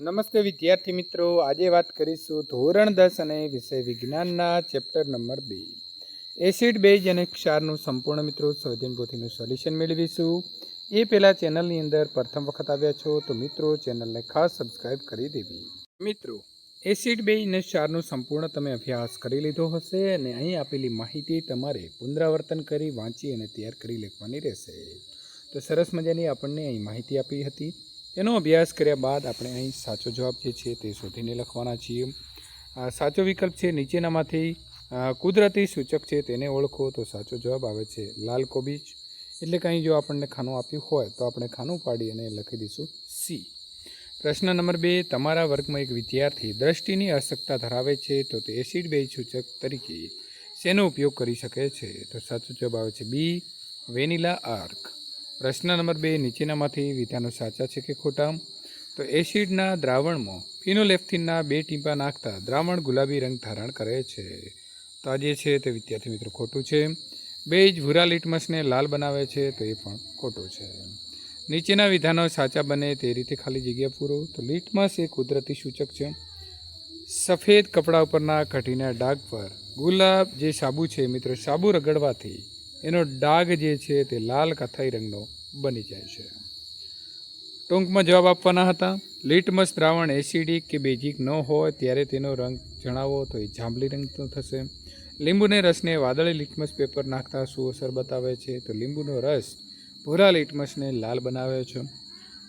નમસ્તે વિદ્યાર્થી મિત્રો. આજે વાત કરીશું ધોરણ દસ અને વિષય વિજ્ઞાનના ચેપ્ટર નંબર બે. એસિડ, બેઝ અને ક્ષારનું સંપૂર્ણ મિત્રો સંવેદન પોથીનું સોલ્યુશન મેળવીશું. એ પહેલાં ચેનલની અંદર પ્રથમ વખત આવ્યા છો તો મિત્રો ચેનલને ખાસ સબસ્ક્રાઇબ કરી દેવી. મિત્રો, એસિડ, બેઝ અને ક્ષારનું સંપૂર્ણ તમે અભ્યાસ કરી લીધો હશે અને અહીં આપેલી માહિતી તમારે પુનરાવર્તન કરી, વાંચી અને તૈયાર કરી લખવાની રહેશે. તો સરસ મજાની આપણને અહીં માહિતી આપી હતી. તેનો અભ્યાસ કર્યા બાદ આપણે અહીં સાચો જવાબ જે છે તે શોધીને લખવાના છીએ. સાચો વિકલ્પ છે, નીચેનામાંથી કુદરતી સૂચક છે તેને ઓળખો તો સાચો જવાબ આવે છે, લાલ કોબીજ. એટલે કંઈ જો આપણને ખાનું આપ્યું હોય તો આપણે ખાનું પાડી અને લખી દઈશું સી પ્રશ્ન નંબર બે, તમારા વર્ગમાં એક વિદ્યાર્થી દ્રષ્ટિની અશક્તા ધરાવે છે તો તે એસિડ બેઝ સૂચક તરીકે શેનો ઉપયોગ કરી શકે છે? તો સાચો જવાબ આવે છે બી વેનિલા આર્ક. પ્રશ્ન નંબર બે, નીચેનામાંથી વિધાનો સાચા છે કે ખોટા? તો એસિડના દ્રાવણમાં ફિનોલેફ્થિનના બે ટીંપા નાખતા દ્રાવણ ગુલાબી રંગ ધારણ કરે છે. તો આ જે છે તે વિદ્યાર્થી મિત્રો ખોટું છે. બેજ ભૂરા લિટમસને લાલ બનાવે છે, તો એ પણ ખોટું છે. નીચેના વિધાનો સાચા બને તે રીતે ખાલી જગ્યા પૂરો. તો લિટમસ એ કુદરતી સૂચક છે. સફેદ કપડાં ઉપરના કઠીના ડાઘ પર ગુલાબ જે સાબુ છે, મિત્રો, સાબુ રગડવાથી એનો ડાઘ જે છે તે લાલ કથાઈ રંગનો બની જાય છે. ટૂંકમાં જવાબ આપવાના હતા, લિટમસ દ્રાવણ એસિડિક કે બેઝિક ન હોય ત્યારે તેનો રંગ જણાવો તો એ જાંબલી રંગનો થશે. લીંબુને રસને વાદળી લિટમસ પેપર નાખતા શું અસર બતાવે છે, તો લીંબુનો રસ ભૂરા લિટમસને લાલ બનાવે છે.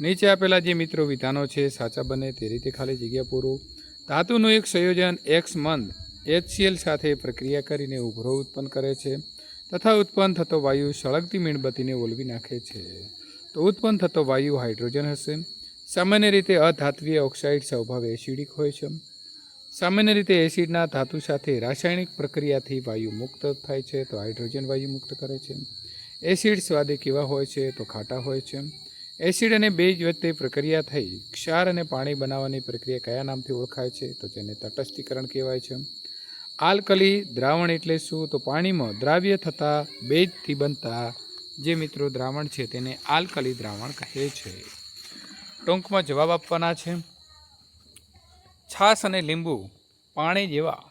નીચે આપેલા જે મિત્રો વિધાનો છે, સાચા બને તે રીતે ખાલી જગ્યા પૂરું. ધાતુનું એક સંયોજન એક્સ મંદ એચસીએલ સાથે પ્રક્રિયા કરીને ઉભરો ઉત્પન્ન કરે છે. તથા ઉત્પન્ન થતો વાયુ સળગતી મીણબત્તીને ઓલવી નાખે છે. તો ઉત્પન્ન થતો વાયુ હાઇડ્રોજન હશે. સામાન્ય રીતે અધાત્વીય ઓક્સાઇડ સ્વભાવે એસિડિક હોય છે. સામાન્ય રીતે એસિડના ધાતુ સાથે રાસાયણિક પ્રક્રિયાથી વાયુ મુક્ત થાય છે તો હાઇડ્રોજન વાયુ મુક્ત કરે છે. એસિડ સ્વાદે કેવા હોય છે તો ખાટા હોય છે. એસિડ અને બેજ વચ્ચે પ્રક્રિયા થઈ ક્ષાર અને પાણી બનાવવાની પ્રક્રિયા કયા નામથી ઓળખાય છે તો જેને તટસ્થીકરણ કહેવાય છે. આલ્કલી દ્રાવણ એટલે શું? તો પાણીમાં દ્રાવ્ય થતા બેજથી બનતા જે મિત્રો દ્રાવણ છે તેને આલ્કલી દ્રાવણ કહે છે. ટૂંકમાં જવાબ આપવાના છે. છાશ અને લીંબુ પાણી જેવા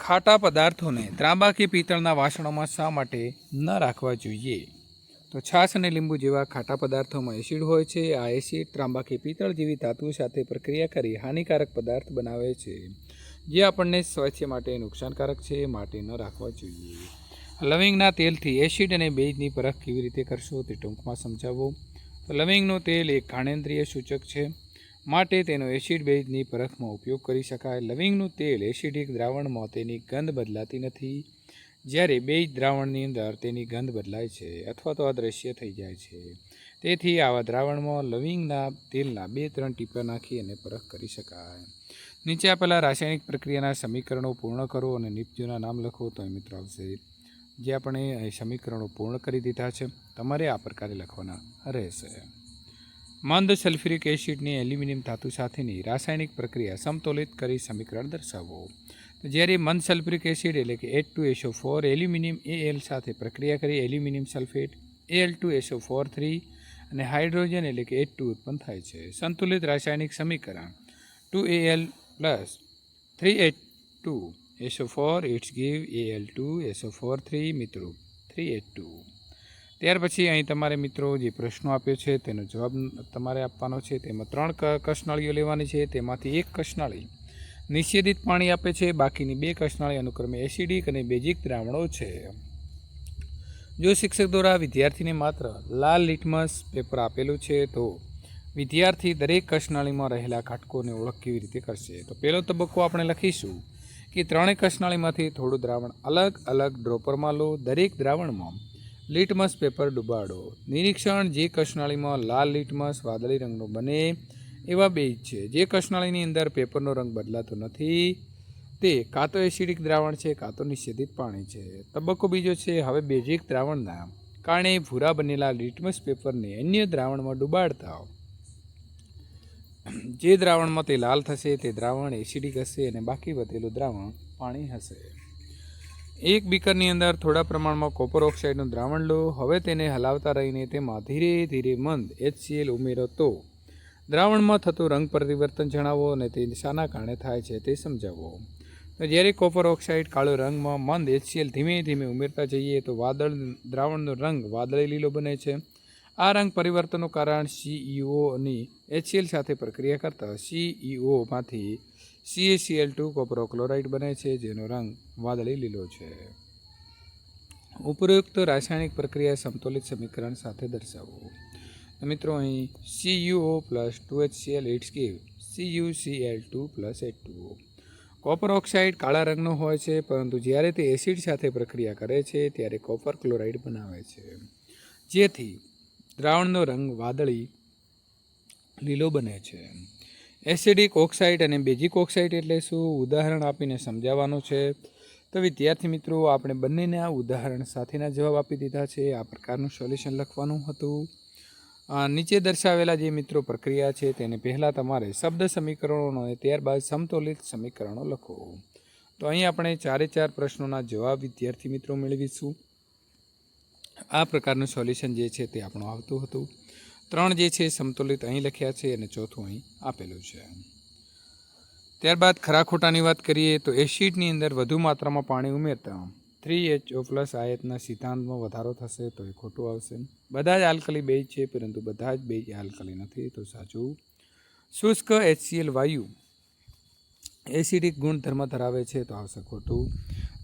ખાટા પદાર્થોને ત્રાંબા કે પિત્તળના વાસણોમાં શા માટે ન રાખવા જોઈએ? તો છાશ અને લીંબુ જેવા ખાટા પદાર્થોમાં એસિડ હોય છે. આ એસિડ ત્રાંબા કે પિત્તળ જેવી ધાતુ સાથે પ્રક્રિયા કરી હાનિકારક પદાર્થ બનાવે છે. જે આપણને સ્વાસ્થ્ય માટે નુકસાનકારક છે, માટે ન રાખવા જોઈએ. લવિંગના તેલથી એસિડ અને બેઝની પરખ કેવી રીતે કરશો તે ટૂંકમાં સમજાવો. તો લવિંગનું તેલ એક ઘાણેન્દ્રિય સૂચક છે. માટે તેનો એસિડ બેઝની પરખમાં ઉપયોગ કરી શકાય. લવિંગનું તેલ એસિડિક દ્રાવણમાં તેની ગંધ બદલાતી નથી. જ્યારે બેઝ દ્રાવણની અંદર તેની ગંધ બદલાય છે અથવા તો અદૃશ્ય થઈ જાય છે. તેથી આવા દ્રાવણમાં લવિંગના તેલના બે ત્રણ ટીપા નાખી અને પરખ કરી શકાય. નીચે આપેલા રાસાયણિક પ્રક્રિયાના સમીકરણો પૂર્ણ કરો અને નિપજોના નામ લખો. તો એ મિત્રો આવશે. જે આપણે સમીકરણો પૂર્ણ કરી દીધા છે, તમારે આ પ્રકારે લખવાના રહેશે. મંદ સલ્ફ્યુરિક એસિડની એલ્યુમિનિયમ ધાતુ સાથેની રાસાયણિક પ્રક્રિયા સમતોલિત કરી સમીકરણ દર્શાવો. જ્યારે મંદ સલ્ફ્યુરિક એસિડ એટલે કે H two S O four aluminium L સાથે પ્રક્રિયા કરી, aluminium sulphate A L two S O four three and hydrogen એટલે કે એચ ટુ ઉત્પન્ન થાય છે. સંતુલિત રાસાયણિક સમીકરણ. Two A L two. S O four it's give, A L two. S O four, three, મિત્રો. Three H two. ત્યાર પછી અહીં તમારે મિત્રો જે પ્રશ્નો આપ્યો છે, તેનો જવાબ તમારે આપવાનો છે. તેમાં ત્રણ ક- કસનળીઓ લેવાની છે. તેમાંથી એક કશનાળી નિષેધિત પાણી આપે છે. બાકીની બે કશનાળી અનુક્રમે એસિડિક અને બેઝિક દ્રાવણો છે. જો શિક્ષક દ્વારા વિદ્યાર્થીને માત્ર લાલ લિટમસ પેપર આપેલું છે, તો વિદ્યાર્થી દરેક કસનળીમાં રહેલા ઘટકોને ઓળખ કેવી રીતે કરશે? તો પહેલો તબક્કો આપણે લખીશું કે ત્રણેય કસનળીમાંથી થોડું દ્રાવણ અલગ અલગ ડ્રોપરમાં લો, દરેક દ્રાવણમાં લિટમસ પેપર ડુબાડો. નિરીક્ષણ જે કસનાળીમાં લાલ લિટમસ વાદળી રંગનો બને એવા બેજ છે. જે કસનાળીની અંદર પેપરનો રંગ બદલાતો નથી, તે કાં તો એસિડિક દ્રાવણ છે, કાં તો નિષેધિત પાણી છે. તબક્કો બીજો છે, હવે બેઝિક દ્રાવણના કારણે ભૂરા બનેલા લિટમસ પેપરને અન્ય દ્રાવણમાં ડુબાડતા જે દ્રાવણમાં તે લાલ થશે, તે દ્રાવણ એસિડિક હશે અને બાકી વધેલું દ્રાવણ પાણી હશે. એક બીકરની અંદર થોડા પ્રમાણમાં કોપર ઓક્સાઇડનું દ્રાવણ લો. હવે તેને હલાવતા રહીને તેમાં ધીરે ધીરે મંદ એચસીએલ ઉમેરો તો. દ્રાવણમાં થતું રંગ પરિવર્તન જણાવો અને તે શાના કારણે થાય છે તે સમજાવો. તો જ્યારે કોપર ઓક્સાઇડ કાળો રંગમાં મંદ એચસીએલ ધીમે ધીમે ઉમેરતા જઈએ તો વાદળ દ્રાવણનો રંગ વાદળી લીલો બને છે. આ રંગ પરિવર્તનનું કારણ સીઈઓની એચસીએલ સાથે પ્રક્રિયા કરતા સીઈઓમાંથી સીએસીએલ ટુ કોપરો ક્લોરાઇડ બને છે, જેનો રંગ વાદળી લીલો છે. ઉપરોક્ત રાસાયણિક પ્રક્રિયા સમતોલિત સમીકરણ સાથે દર્શાવો. મિત્રો, અહીં CuO plus two HCl it's give L two plus H two copper oxide કાળા રંગનો હોય છે, પરંતુ જ્યારે તે એસિડ સાથે પ્રક્રિયા કરે છે, ત્યારે કોપર ક્લોરાઇડ બનાવે છે. જેથી દ્રાવણનો રંગ વાદળી, લીલો બને છે. Acidic oxide and basic oxide એટલે શું? ઉદાહરણ આપીને સમજાવવાનું છે. તો વિદ્યાર્થી મિત્રો, આપણે બંનેને આ ઉદાહરણ સાથેના જવાબ આપી દીધા છે. આ પ્રકારનું સોલ્યુશન લખવાનું હતું. નીચે દર્શાવેલા જે મિત્રો પ્રક્રિયા છે તેને પહેલાં તમારે શબ્દ સમીકરણો અને ત્યારબાદ સમતોલિત સમીકરણો લખો. તો અહીં આપણે ચારે ચાર પ્રશ્નોના જવાબ વિદ્યાર્થી મિત્રો મેળવીશું. આ પ્રકારનું સોલ્યુશન જે છે તે આપણું આવતું હતું. ત્રણ જે છે સમતુલિત અહીં લખ્યા છે અને ચોથું અહીં આપેલું છે. ત્યારબાદ ખરા ખોટાની વાત કરીએ તો એસિડની અંદર વધુ માત્રામાં પાણી ઉમેરતા થ્રી એચ ઓ પ્લસ આયતના સિદ્ધાંતમાં વધારો થશે તો એ ખોટું આવશે. બધા જ આલ્કલી બેજ છે પરંતુ બધા જ બેજ આલ્કલી નથી તો સાચું. શુષ્ક એચસીએલ વાયુ એસિડિક ગુણધર્મ ધરાવે છે તો આવશે ખોટું.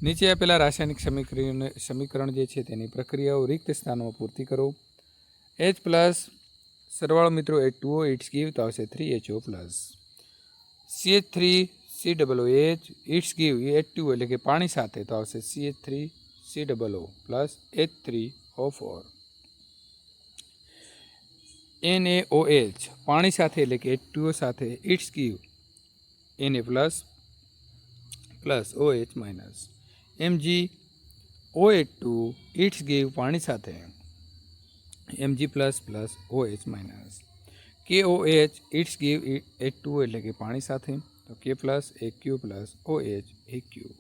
નીચે આપેલા રાસાયણિક સમીકરણ સમીકરણ જે છે તેની પ્રક્રિયાઓ રિક્ત સ્થાનમાં પૂર્તિ કરો. એચ પ્લસ સરવાળો મિત્રો એચ ટુ ઇટ્સ ગીવ તો આવશે three H O plus C H three C double H it's give H two એટલે કે પાણી સાથે, તો આવશે C H three C double O plus H three O four N A O H પાણી સાથે એટલે કે એચ ઓ સાથે it's give N A plus plus O H minus Mg O H two it's give પાણી સાથે Mg plus plus O H minus K O H it's give H two એટલે કે પાણી સાથે તો K plus A Q plus O H A Q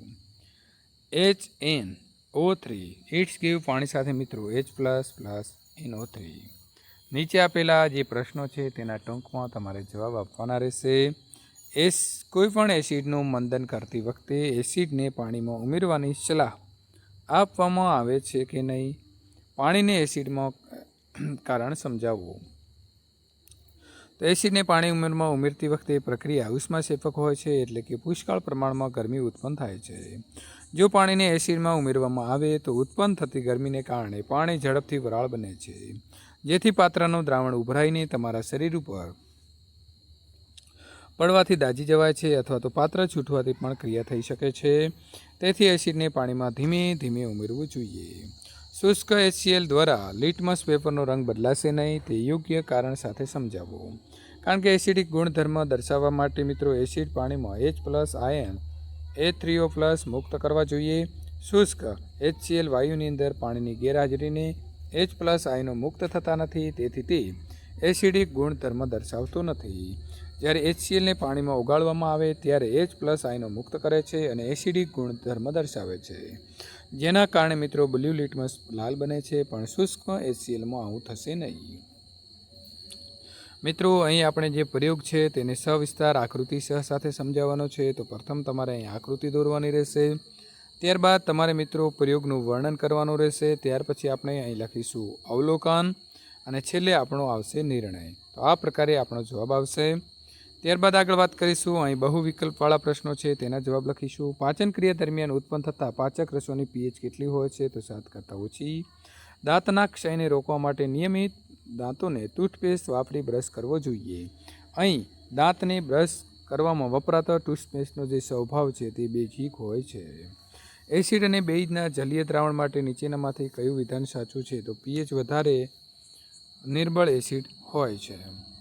H N O three it's give પાણી સાથે મિત્રો H plus plus N O three નીચે આપેલા જે પ્રશ્નો છે તેના ટૂંકમાં તમારે જવાબ આપવાના રહેશે એસ કોઈપણ એસિડનું મંદન કરતી વખતે એસિડને પાણીમાં ઉમેરવાની સલાહ આપવામાં આવે છે કે નહીં, પાણીને એસિડમાં કારણ સમજાવવું. તો એસિડને પાણી ઉમેરમાં ઉમેરતી વખતે પ્રક્રિયા ઉષ્માક્ષેપક હોય છે એટલે કે પુષ્કળ પ્રમાણમાં ગરમી ઉત્પન્ન થાય છે. જો પાણીને એસિડમાં ઉમેરવામાં આવે તો ઉત્પન્ન થતી ગરમીને કારણે પાણી ઝડપથી વરાળ બને છે. જેથી પાત્રનું દ્રાવણ ઉભરાઈને તમારા શરીર ઉપર પડવાથી દાજી જવાય છે અથવા તો પાત્ર છૂટવાથી પણ ક્રિયા થઈ શકે છે. તેથી એસિડને પાણીમાં ધીમે ધીમે ઉમેરવું જોઈએ. શુષ્ક એચસીએલ દ્વારા લિટમસ પેપરનો રંગ બદલાશે નહીં, તે યોગ્ય કારણ સાથે સમજાવો. કારણ કે એસિડિક ગુણધર્મ દર્શાવવા માટે મિત્રો એસિડ પાણીમાં એચ પ્લસ આયન એ થ્રીઓ પ્લસ મુક્ત કરવા જોઈએ. શુષ્ક એચસીએલ વાયુની અંદર પાણીની ગેરહાજરીને એચ પ્લસ આયનો મુક્ત થતા નથી, તેથી તે એસિડિક ગુણધર્મ દર્શાવતો નથી. જ્યારે એચસીએલને પાણીમાં ઓગાળવામાં આવે ત્યારે એચ પ્લસ આયનો મુક્ત કરે છે અને એસિડિક ગુણધર્મ દર્શાવે છે. જેના કારણે મિત્રો બ્લ્યુ લિટમસ લાલ બને છે, પણ શુષ્ક એચસીએલમાં આવું થશે નહીં. મિત્રો, અહીં આપણે જે પ્રયોગ છે તેને સવિસ્તાર આકૃતિ સહ સાથે સમજાવવાનો છે. તો પ્રથમ તમારે અહીં આકૃતિ દોરવાની રહેશે. ત્યારબાદ તમારે મિત્રો પ્રયોગનું વર્ણન કરવાનું રહેશે. ત્યાર પછી આપણે અહીં લખીશું અવલોકન અને છેલ્લે આપણો આવશે નિર્ણય. તો આ પ્રકારે આપણો જવાબ આવશે. ત્યારબાદ આગળ વાત કરીશું. અહીં બહુ વિકલ્પવાળા પ્રશ્નો છે, તેના જવાબ લખીશું. પાચન ક્રિયા દરમિયાન ઉત્પન્ન થતા પાચક રસોની પીએચ કેટલી હોય છે, તો સાત કરતાં ઓછી. દાંતના ક્ષયને રોકવા માટે નિયમિત દાંતોને ટૂથપેસ્ટ વાપરી બ્રશ કરવો જોઈએ. અહીં દાંતને બ્રશ કરવામાં વપરાતા ટૂથપેસ્ટનો જે સ્વભાવ છે, તે બેઝિક હોય છે. એસિડ અને બેઇજના જલીય દ્રાવણ માટે નીચેનામાંથી કયું વિધાન સાચું છે, તો પીએચ વધારે નિર્બળ એસિડ હોય છે.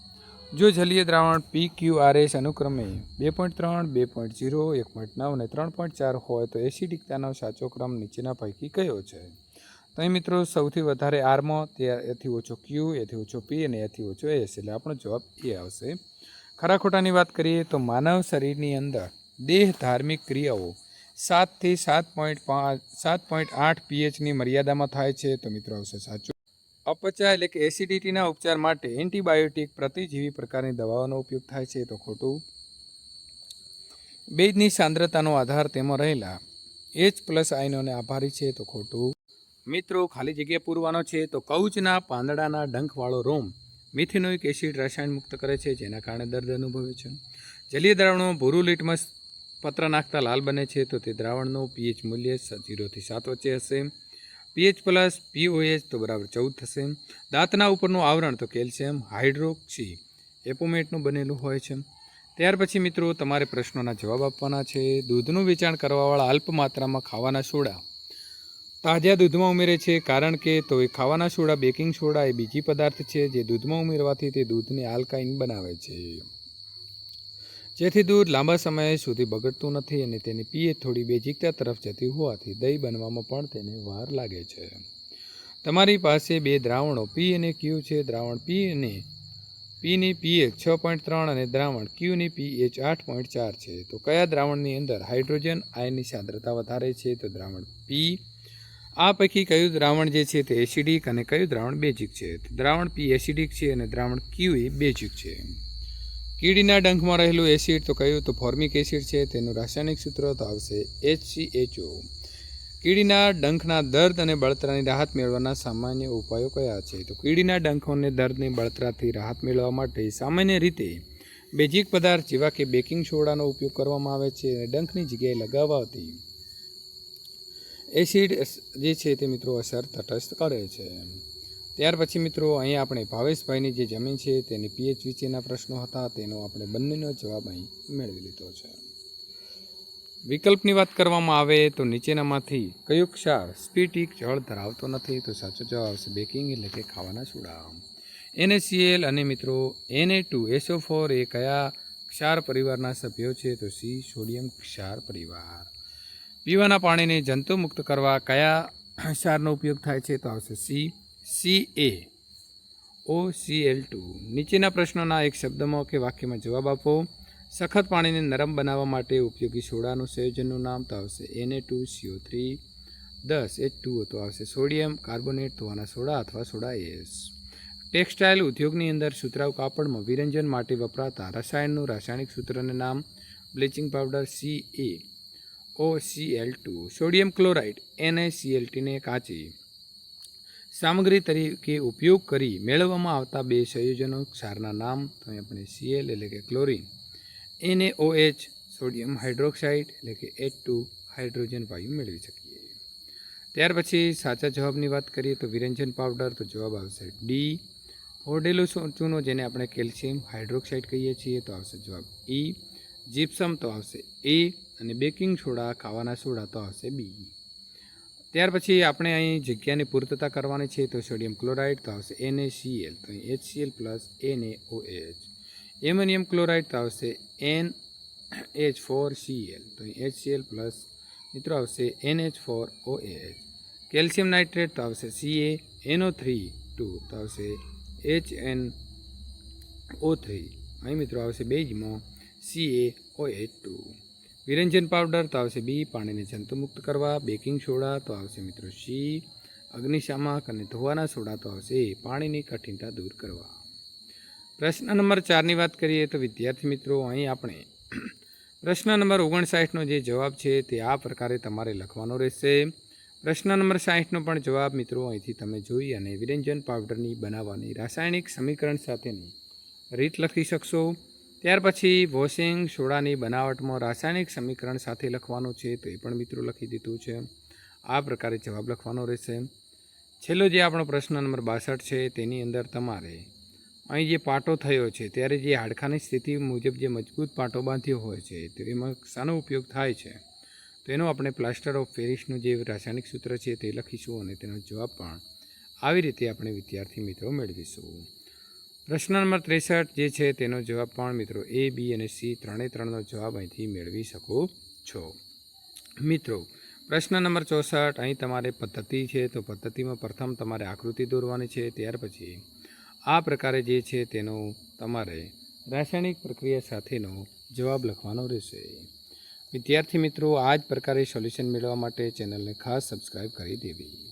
જો જલીય દ્રાવણ પી ક્યુ આર એસ અનુક્રમે બે પોઈન્ટ ત્રણ, બે પોઈન્ટ ઝીરો, એક પોઈન્ટ નવ અને ત્રણ પોઈન્ટ ચાર હોય તો એસિડિકતાનો સાચો ક્રમ નીચેના પૈકી કયો છે? તો અહીં મિત્રો સૌથી વધારે આરમાં તે એથી ઓછો ક્યુ એથી ઓછો પી અને એથી ઓછો એસ એટલે આપણો જવાબ એ આવશે. ખરા ખોટાની વાત કરીએ તો માનવ શરીરની અંદર દેહ ધાર્મિક ક્રિયાઓ સાતથી સાત પોઈન્ટ પાંચ, સાત પોઈન્ટ આઠ પીએચની મર્યાદામાં થાય છે. તો મિત્રો આવશે સાચું. અપચા એટલે કે એસિડિટીના ઉપચાર માટે એન્ટીબાયોટિક પ્રતિજીવી પ્રકારની દવાઓનો ઉપયોગ થાય છે. તો ખોટું. બેજની સાંદ્રતાનો આધાર તેમાં રહેલા. એચ પ્લસ આયનોને આભારી છે તો ખોટું. મિત્રો, ખાલી જગ્યા પૂરવાનો છે તો કૌચના પાંદડાના ડંખવાળો રોમ મિથિનોઇક એસિડ રસાયણ મુક્ત કરે છે, જેના કારણે દર્દ અનુભવે છે. જલીય દ્રાવણમાં ભૂરું લિટમસ પત્ર નાખતા લાલ બને છે તો તે દ્રાવણનું પીએચ મૂલ્ય જીરોથી સાત વચ્ચે હશે. પીએચ પ્લસ, પીઓએચ તો બરાબર ચૌદ થશે. દાંતના ઉપરનું આવરણ તો કેલ્શિયમ, હાઇડ્રોક્સી, એપોમેટનું બનેલું હોય છે. ત્યાર પછી મિત્રો તમારે પ્રશ્નોના જવાબ આપવાના છે. દૂધનું વેચાણ કરવાવાળા અલ્પ માત્રામાં ખાવાના સોડા. તાજા દૂધમાં ઉમેરે છે કારણ કે તો એ ખાવાના સોડા, બેકિંગ સોડા એ બીજી પદાર્થ છે જે દૂધમાં ઉમેરવાથી તે દૂધને આલ્કાઇન બનાવે છે. જેથી દૂધ લાંબા સમય સુધી બગડતું નથી અને તેની પીએ થોડી બેઝિકતા તરફ જતી હોવાથી દહીં બનવામાં પણ તેને વાર લાગે છે. તમારી પાસે બે દ્રાવણો પી અને ક્યુ છે. દ્રાવણ પી અને પીની પીએચ છ પોઈન્ટ ત્રણ અને દ્રાવણ ક્યુની પીએચ આઠ પોઈન્ટ ચાર છે. તો કયા દ્રાવણની અંદર હાઇડ્રોજન, આયનની સાંદ્રતા વધારે છે? તો દ્રાવણ પી આ પૈકી કયું દ્રાવણ જે છે તે એસિડિક અને કયું દ્રાવણ બેઝિક છે? દ્રાવણ પી એસિડિક છે અને દ્રાવણ ક્યુ એ બેઝિક છે. કીડીના ડંખમાં રહેલું એસિડ તો કહ્યું તો ફોર્મિક એસિડ છે, તેનું રાસાયણિક સૂત્ર તો આવશે HCHO કીડીના ડંખના દર્દ અને બળતરાની રાહત મેળવવાના સામાન્ય ઉપાયો કયા છે? તો કીડીના ડંખોને દર્દની બળતરાથી રાહત મેળવવા માટે સામાન્ય રીતે બેઝિક પદાર્થ જેવા કે બેકિંગ સોડાનો ઉપયોગ કરવામાં આવે છે અને ડંખની જગ્યાએ લગાવવાથી એસિડ જે છે તે મિત્રો અસર તટસ્થ કરે છે. ત્યાર પછી મિત્રો અહીંયા આપણે ભાવેશભાઈની જે જમીન છે, તેની પીએચ વિશેના પ્રશ્નો હતા, તેનો આપણે બંનેનો જવાબ અહીં મેળવી લીધો છે. વિકલ્પની વાત કરવામાં આવે તો નીચેનામાંથી કયો ક્ષાર સ્પીટિક જળ ધરાવતો નથી? તો સાચો જવાબ આવશે બેકિંગ એટલે કે ખાવાના સોડા એનએસીએલ અને મિત્રો એનએ ટુ એસો ફોર એ કયા ક્ષાર પરિવારના સભ્યો છે? તો સી, સોડિયમ ક્ષાર પરિવાર. પીવાના પાણીને જંતુમુક્ત કરવા કયા ક્ષારનો ઉપયોગ થાય છે? તો આવશે C C A O C L two નીચેના પ્રશ્નોના એક શબ્દમાં કે વાક્યમાં જવાબ આપો. સખત પાણીને નરમ બનાવવા માટે ઉપયોગી સોડાનું સંયોજનનું નામ તો આવશે એને ટુ સીઓ થ્રી દસ એચ ટુ તો આવશે સોડિયમ, કાર્બોનેટ, ધોવાના સોડા અથવા સોડા એસ. ટેક્સટાઇલ ઉદ્યોગની અંદર સુતરાઉ કાપડમાં વિરંજન માટે વપરાતા રસાયણનું રાસાયણિક સૂત્રનું નામ bleaching powder C A O C L two sodium chloride એનએસીએલટીને કાચી. સામગ્રી તરીકે ઉપયોગ કરી મેળવવામાં આવતા બે સંયોજનો, ક્ષારના નામ તો આપણે સીએલ એટલે કે ક્લોરિન એને ઓએચ સોડિયમ હાઇડ્રોક્સાઇડ એટલે કે એચ ટુ હાઇડ્રોજન વાયુ મેળવી શકીએ. ત્યાર પછી સાચા જવાબની વાત કરીએ તો વિરંજન પાવડર તો જવાબ આવશે ડી ફોડેલો ચૂનો જેને આપણે કેલ્શિયમ હાઇડ્રોક્સાઇડ કહીએ છીએ, તો આવશે જવાબ ઈ જીપ્સમ તો આવશે એ અને બેકિંગ સોડા ખાવાના સોડા, તો આવશે બી ત્યાર પછી આપણે અહીં જગ્યાની પૂર્તતા કરવાની છે, તો સોડિયમ ક્લોરાઇડ તો આવશે NaCl તો અહીં HCl plus NaOH ammonium chloride તો આવશે એન એચ ફોર સીએલ તો અહીં એલ પ્લસ મિત્રો આવશે NH four OH calcium nitrate તો આવશે સીએ એનઓ થ્રી ટુ તો આવશે એચ એન ઓ થ્રી અહીં મિત્રો આવશે બેજમાં C A O H two વિરંજન powder તો આવશે બી, પાણીને જંતુમુક્ત કરવા, બેકિંગ સોડા તો આવશે મિત્રો સી, અગ્નિશામક અને ધોવાના સોડા તો આવશે પાણીની કઠિનતા દૂર કરવા. પ્રશ્ન નંબર ચારની વાત કરીએ તો વિદ્યાર્થી મિત્રો, અહીં આપણે પ્રશ્ન નંબર ઓગણસાઠનો જે જવાબ છે તે આ પ્રકારે તમારે લખવાનો રહેશે. પ્રશ્ન નંબર સાહીઠનો પણ જવાબ મિત્રો અહીંથી તમે જોઈ અને વિરંજન પાવડરની બનાવવાની રાસાયણિક સમીકરણ સાથેની રીત લખી શકશો. ત્યાર પછી વોશિંગ સોડાની બનાવટમાં રાસાયણિક સમીકરણ સાથે લખવાનું છે તો એ પણ મિત્રો લખી દીધું છે. આ પ્રકારે જવાબ લખવાનો રહેશે. છેલ્લો જે આપણો પ્રશ્ન નંબર બાસઠ છે તેની અંદર તમારે અહીં જે પાટો થયો છે ત્યારે જે હાડકાની સ્થિતિ મુજબ જે મજબૂત પાટો બાંધ્યો હોય છે તો એમાં શાનો ઉપયોગ થાય છે? તો એનો આપણે પ્લાસ્ટર ઓફ પેરિસનું જે રાસાયણિક સૂત્ર છે તે લખીશું અને તેનો જવાબ પણ આવી રીતે આપણે વિદ્યાર્થી મિત્રો મેળવીશું. પ્રશ્ન નંબર ત્રેસઠ જે છે તેનો જવાબ પણ મિત્રો એ બી અને સી ત્રણે ત્રણનો જવાબ અહીંથી મેળવી શકો છો. મિત્રો, પ્રશ્ન નંબર ચોસઠ, અહીં તમારે પદ્ધતિ છે તો પદ્ધતિમાં પ્રથમ તમારે આકૃતિ દોરવાની છે, ત્યાર પછી આ પ્રકારે જે છે તેનો તમારે રાસાયણિક પ્રક્રિયા સાથેનો જવાબ લખવાનો રહેશે. વિદ્યાર્થી મિત્રો, આ જ પ્રકારે સોલ્યુશન મેળવવા માટે ચેનલને ખાસ સબસ્ક્રાઈબ કરી દેવી.